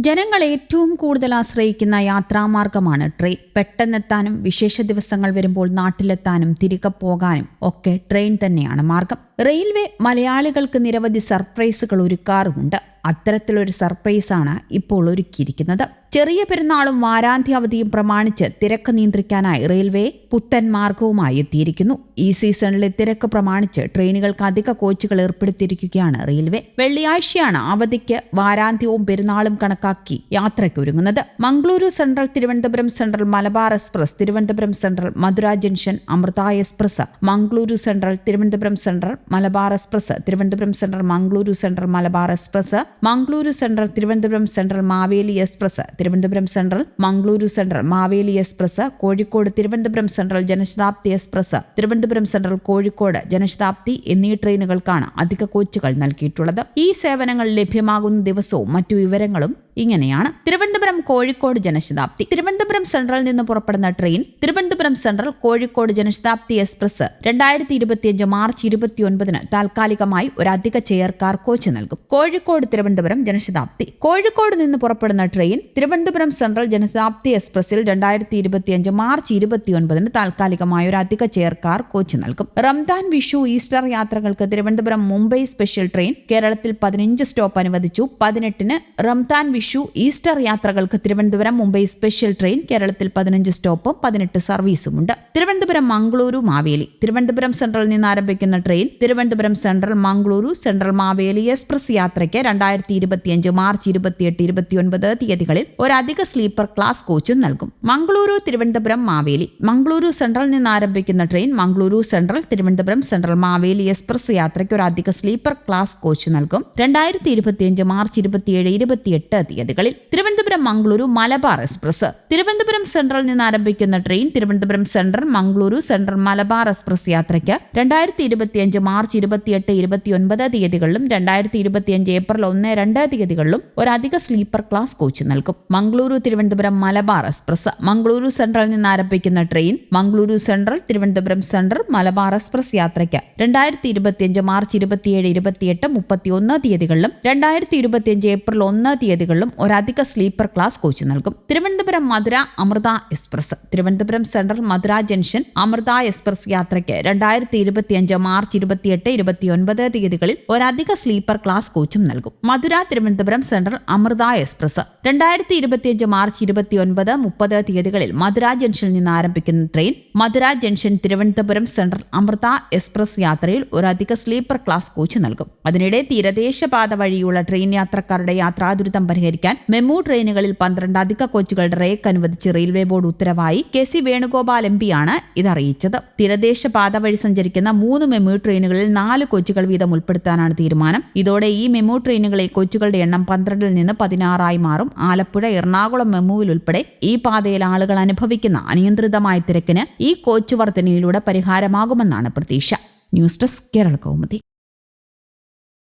ജനങ്ങൾ ഏറ്റവും കൂടുതൽ ആശ്രയിക്കുന്ന യാത്രാമാർഗമാണ് ട്രെയിൻ. പെട്ടെന്നെത്താനും വിശേഷ ദിവസങ്ങൾ വരുമ്പോൾ നാട്ടിലെത്താനും തിരികെ പോകാനും ഒക്കെ ട്രെയിൻ തന്നെയാണ് മാർഗം. റെയിൽവേ മലയാളികൾക്ക് നിരവധി സർപ്രൈസുകൾ ഒരുക്കാറുമുണ്ട്. അത്തരത്തിലൊരു സർപ്രൈസാണ് ഇപ്പോൾ ഒരുക്കിയിരിക്കുന്നത്. ചെറിയ പെരുന്നാളും വാരാന്ത്യ അവധിയും പ്രമാണിച്ച് തിരക്ക് നിയന്ത്രിക്കാനായി റെയിൽവേ പുത്തൻ മാർഗവുമായി എത്തിയിരിക്കുന്നു. ഈ സീസണിലെ തിരക്ക് പ്രമാണിച്ച് ട്രെയിനുകൾക്ക് അധിക കോച്ചുകൾ ഏർപ്പെടുത്തിയിരിക്കുകയാണ് റെയിൽവേ. വെള്ളിയാഴ്ചയാണ് അവധിക്ക് വാരാന്ത്യവും പെരുന്നാളും കണക്കാക്കി യാത്രയ്ക്കൊരുങ്ങുന്നത്. Mangaluru central Thiruvananthapuram central Malabar express Thiruvananthapuram central Madurai junction Amrita express Mangaluru central Thiruvananthapuram central Malabar express Thiruvananthapuram central Mangaluru central Malabar express Mangaluru central Thiruvananthapuram central Maveli express Thiruvananthapuram central Mangaluru central Maveli express Kozhikode Thiruvananthapuram central Janshatabdi express Thiruvananthapuram central Kozhikode Janshatabdi എന്നീ ട്രെയിനുകൾക്കാണ് അധിക കോച്ചുകൾ നൽകിയിട്ടുള്ളത്. ഈ സേവനങ്ങൾ ലഭ്യമാകുന്ന ദിവസവും മറ്റു വിവരങ്ങളും ഇങ്ങനെയാണ്. തിരുവനന്തപുരം കോഴിക്കോട് ജനശതാബ്ദി. തിരുവനന്തപുരം സെൻട്രൽ നിന്ന് പുറപ്പെടുന്ന train Thiruvananthapuram central Kozhikode Janshatabdi express രണ്ടായിരത്തി ഇരുപത്തിയഞ്ച് മാർച്ച് ഇരുപത്തിയൊൻപതിന് താൽക്കാലികമായി ഒരു അധിക ചെയർ കാർ കോച്ച് നൽകും. കോഴിക്കോട് തിരുവനന്തപുരം ജനശതാബ്ദി. കോഴിക്കോട് നിന്ന് പുറപ്പെടുന്ന ട്രെയിൻ തിരുവനന്തപുരം സെൻട്രൽ ജനശതാബ്ദി എക്സ്പ്രസിൽ രണ്ടായിരത്തി ഇരുപത്തിയഞ്ച് മാർച്ച് ഇരുപത്തിയൊൻപതിന് താൽക്കാലികമായി ഒരു അധിക ചെയർ കാർ കോച്ച് നൽകും. റംദാൻ വിഷു ഈസ്റ്റർ യാത്രകൾക്ക് തിരുവനന്തപുരം മുംബൈ സ്പെഷ്യൽ ട്രെയിൻ കേരളത്തിൽ പതിനഞ്ച് സ്റ്റോപ്പ് അനുവദിച്ചു. പതിനെട്ടിന് റംദാൻ വിഷു ഈസ്റ്റർ യാത്രകൾക്ക് തിരുവനന്തപുരം മുംബൈ സ്പെഷ്യൽ ട്രെയിൻ കേരളത്തിൽ പതിനഞ്ച് സ്റ്റോപ്പും പതിനെട്ട് സർവീസുമുണ്ട് തിരുവനന്തപുരം മംഗളൂരു മാവേലി. തിരുവനന്തപുരം സെൻട്രലിൽ നിന്ന് ആരംഭിക്കുന്ന train Thiruvananthapuram central Mangaluru central Maveli express യാത്രയ്ക്ക് രണ്ടായിരത്തി ഇരുപത്തിയഞ്ച് മാർച്ച് ഇരുപത്തിയെട്ട് ഇരുപത്തിയൊൻപത് തീയതികളിൽ ഒരധിക സ്ലീപ്പർ ക്ലാസ് കോച്ചും നൽകും. മംഗളൂരു തിരുവനന്തപുരം മാവേലി. മംഗളൂരു സെൻട്രലിൽ നിന്ന് ആരംഭിക്കുന്ന train Mangaluru central Thiruvananthapuram central Maveli express യാത്രയ്ക്ക് ഒരു അധിക സ്ലീപ്പർ ക്ലാസ് കോച്ച് നൽകും. രണ്ടായിരത്തി ഇരുപത്തിയഞ്ച് മാർച്ച് ഇരുപത്തിയേഴ് ഇരുപത്തിയെട്ട് തീയതികളിൽ തിരുവനന്തപുരം മംഗളൂരു മലബാർ എക്സ്പ്രസ്. തിരുവനന്തപുരം സെൻട്രലിൽ നിന്ന് ആരംഭിക്കുന്ന train Thiruvananthapuram central Mangaluru central Malabar express യാത്രയ്ക്ക് രണ്ടായിരത്തി ഇരുപത്തിയഞ്ച് മാർച്ച് ഇരുപത്തിയെട്ട് ഇരുപത്തിയൊൻപത് തീയതികളിലും രണ്ടായിരത്തി ഇരുപത്തിയഞ്ച് ഏപ്രിൽ ഒന്ന് രണ്ട് തീയതികളിലും ഒരു അധിക സ്ലീപ്പർ ക്ലാസ് കോച്ച് നൽകും. മംഗളൂരു തിരുവനന്തപുരം മലബാർ എക്സ്പ്രസ്. മംഗളൂരു സെൻട്രലിൽ നിന്ന് ആരംഭിക്കുന്ന train Mangaluru central Thiruvananthapuram central Malabar express യാത്രയ്ക്ക് രണ്ടായിരത്തി ഇരുപത്തിയഞ്ച് മാർച്ച് ഇരുപത്തിയേഴ് ഇരുപത്തിയെട്ട് മുപ്പത്തിയൊന്ന് തീയതികളിലും രണ്ടായിരത്തി ഇരുപത്തിയഞ്ച് ഏപ്രിൽ ഒന്ന് തീയതികളിലും ഒരധിക സ്ലീപ്പർ ക്ലാസ് കോച്ച് നൽകും. Thiruvananthapuram Madurai Amrita express Thiruvananthapuram central Madurai junction Amrita express യാത്രയ്ക്ക് രണ്ടായിരത്തി ഇരുപത്തിയഞ്ച് മാർച്ച് ഇരുപത്തിയെട്ട് ഇരുപത്തിയൊൻപത് തീയതികളിൽ ഒരധിക സ്ലീപ്പർ ക്ലാസ് കോച്ചും നൽകും. മധുര തിരുവനന്തപുരം സെൻട്രൽ അമൃത എക്സ്പ്രസ് രണ്ടായിരത്തി ഇരുപത്തിയഞ്ച് മാർച്ച് ഇരുപത്തിയൊൻപത് മുപ്പത് തീയതികളിൽ മധുര ജംഗ്ഷനിൽ നിന്ന് ആരംഭിക്കുന്ന train Madurai junction Thiruvananthapuram central Amrita express യാത്രയിൽ ഒരധിക സ്ലീപ്പർ ക്ലാസ് കോച്ച് നൽകും. അതിനിടെ തീരദേശപാത വഴിയുള്ള ട്രെയിൻ യാത്രക്കാരുടെ യാത്രാ ദുരിതം പരിഹരിക്കാൻ മെമു ട്രെയിനുകളിൽ പന്ത്രണ്ട് അധിക കോച്ചുകളുടെ റേക്ക് അനുവദിച്ച് റെയിൽവേ ബോർഡ് ഉത്തരവായി കെ സി വേണുഗോപാൽ എം പിയാണ് ഇതറിയിച്ചത്. തീരദേശപാത വഴി സഞ്ചരിക്കുന്ന മൂന്ന് മെമു ട്രെയിനുകളിൽ നാല് കോച്ചുകൾ വീതം ഉൾപ്പെടുത്താനാണ് തീരുമാനം. ഇതോടെ ഈ മെമു ട്രെയിനുകളിൽ കോച്ചുകളുടെ എണ്ണം പന്ത്രണ്ടിൽ നിന്ന് പതിനാറായി മാറും. ആലപ്പുഴ എറണാകുളം മെമുവിൽ ഉൾപ്പെടെ ഈ പാതയിൽ ആളുകൾ അനുഭവിക്കുന്ന അനിയന്ത്രിതമായ തിരക്കിന് ഈ കോച്ച് വർധനയിലൂടെ പരിഹാരമാകുമെന്നാണ് പ്രതീക്ഷ. News desk Kerala Kaumudi.